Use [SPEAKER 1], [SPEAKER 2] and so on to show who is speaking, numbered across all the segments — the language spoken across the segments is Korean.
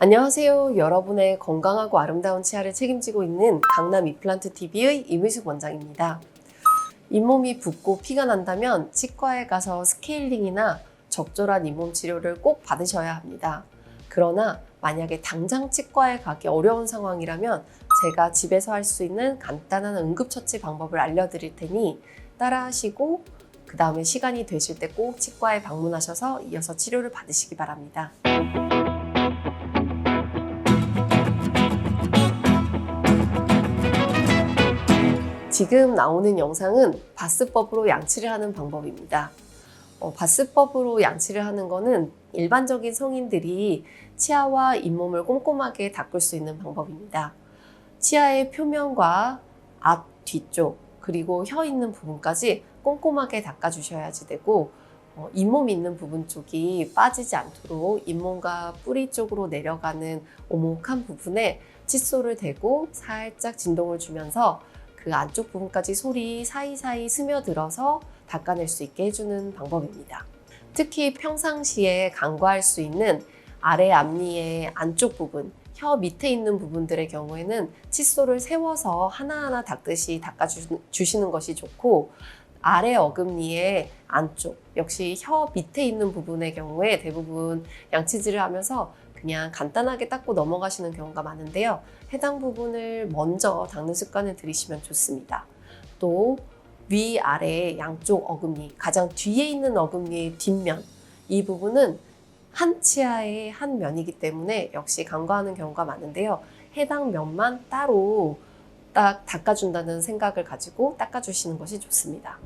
[SPEAKER 1] 안녕하세요. 여러분의 건강하고 아름다운 치아를 책임지고 있는 강남 이플란트 TV의 이미숙 원장입니다. 잇몸이 붓고 피가 난다면 치과에 가서 스케일링이나 적절한 잇몸 치료를 꼭 받으셔야 합니다. 그러나 만약에 당장 치과에 가기 어려운 상황이라면 제가 집에서 할 수 있는 간단한 응급처치 방법을 알려드릴 테니 따라하시고 그 다음에 시간이 되실 때 꼭 치과에 방문하셔서 이어서 치료를 받으시기 바랍니다. 지금 나오는 영상은 바스법으로 양치를 하는 방법입니다. 어, 바스법으로 양치를 하는 것은 일반적인 성인들이 치아와 잇몸을 꼼꼼하게 닦을 수 있는 방법입니다. 치아의 표면과 앞, 뒤쪽, 그리고 혀 있는 부분까지 꼼꼼하게 닦아주셔야지 되고, 어, 잇몸 있는 부분 쪽이 빠지지 않도록 잇몸과 뿌리 쪽으로 내려가는 오목한 부분에 칫솔을 대고 살짝 진동을 주면서 그 안쪽 부분까지 솔이 사이사이 스며들어서 닦아낼 수 있게 해주는 방법입니다. 특히 평상시에 간과할 수 있는 아래 앞니의 안쪽 부분, 혀 밑에 있는 부분들의 경우에는 칫솔을 세워서 하나하나 닦듯이 닦아주시는 것이 좋고 아래 어금니의 안쪽, 역시 혀 밑에 있는 부분의 경우에 대부분 양치질을 하면서 그냥 간단하게 닦고 넘어가시는 경우가 많은데요. 해당 부분을 먼저 닦는 습관을 들이시면 좋습니다. 또 위아래 양쪽 어금니, 가장 뒤에 있는 어금니의 뒷면, 이 부분은 한 치아의 한 면이기 때문에 역시 간과하는 경우가 많은데요. 해당 면만 따로 딱 닦아준다는 생각을 가지고 닦아주시는 것이 좋습니다.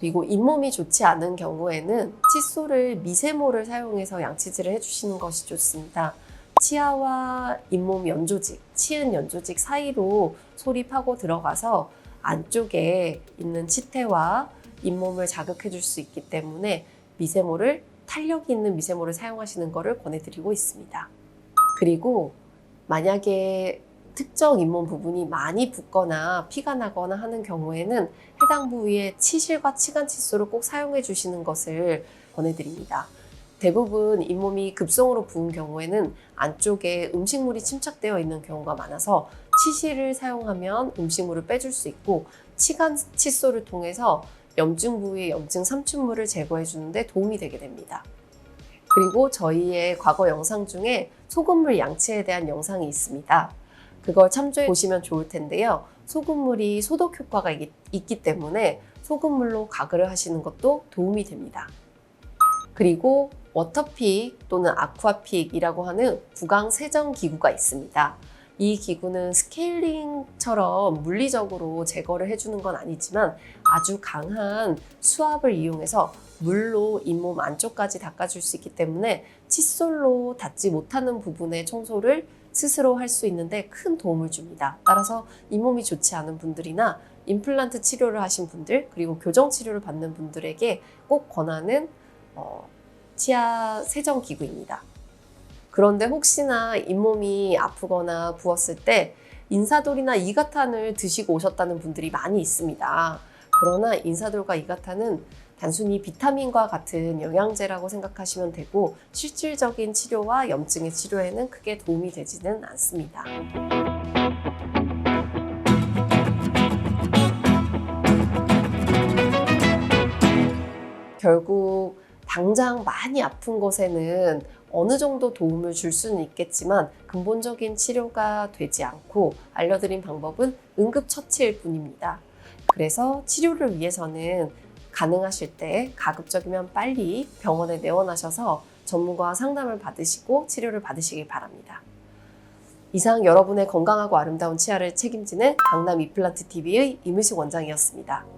[SPEAKER 1] 그리고 잇몸이 좋지 않은 경우에는 칫솔을 미세모를 사용해서 양치질을 해주시는 것이 좋습니다. 치아와 잇몸 연조직, 치은 연조직 사이로 솔이 파고 들어가서 안쪽에 있는 치태와 잇몸을 자극해 줄 수 있기 때문에 미세모를 탄력 있는 미세모를 사용하시는 것을 권해드리고 있습니다. 그리고 만약에 특정 잇몸 부분이 많이 붓거나 피가 나거나 하는 경우에는 해당 부위에 치실과 치간 칫솔을 꼭 사용해 주시는 것을 권해드립니다. 대부분 잇몸이 급성으로 부은 경우에는 안쪽에 음식물이 침착되어 있는 경우가 많아서 치실을 사용하면 음식물을 빼줄 수 있고 치간 칫솔을 통해서 염증 부위의 염증 삼춘물을 제거해 주는데 도움이 되게 됩니다. 그리고 저희의 과거 영상 중에 소금물 양치에 대한 영상이 있습니다. 그걸 참조해 보시면 좋을 텐데요. 소금물이 소독 효과가 있, 있기 때문에 소금물로 가글을 하시는 것도 도움이 됩니다. 그리고 워터픽 또는 아쿠아픽이라고 하는 구강 세정 기구가 있습니다. 이 기구는 스케일링처럼 물리적으로 제거를 해주는 건 아니지만 아주 강한 수압을 이용해서 물로 잇몸 안쪽까지 닦아줄 수 있기 때문에 칫솔로 닿지 못하는 부분의 청소를 스스로 할 수 있는데 큰 도움을 줍니다. 따라서 잇몸이 좋지 않은 분들이나 임플란트 치료를 하신 분들 그리고 교정 치료를 받는 분들에게 꼭 권하는 어, 치아 세정 기구입니다. 그런데 혹시나 잇몸이 아프거나 부었을 때 인사돌이나 이가탄을 드시고 오셨다는 분들이 많이 있습니다. 그러나 인사돌과 이가탄은 단순히 비타민과 같은 영양제라고 생각하시면 되고 실질적인 치료와 염증의 치료에는 크게 도움이 되지는 않습니다. 결국 당장 많이 아픈 것에는 어느 정도 도움을 줄 수는 있겠지만 근본적인 치료가 되지 않고 알려드린 방법은 응급처치일 뿐입니다. 그래서 치료를 위해서는 가능하실 때 가급적이면 빨리 병원에 내원하셔서 전문가와 상담을 받으시고 치료를 받으시길 바랍니다. 이상 여러분의 건강하고 아름다운 치아를 책임지는 강남 이플란트 TV의 이무식 원장이었습니다.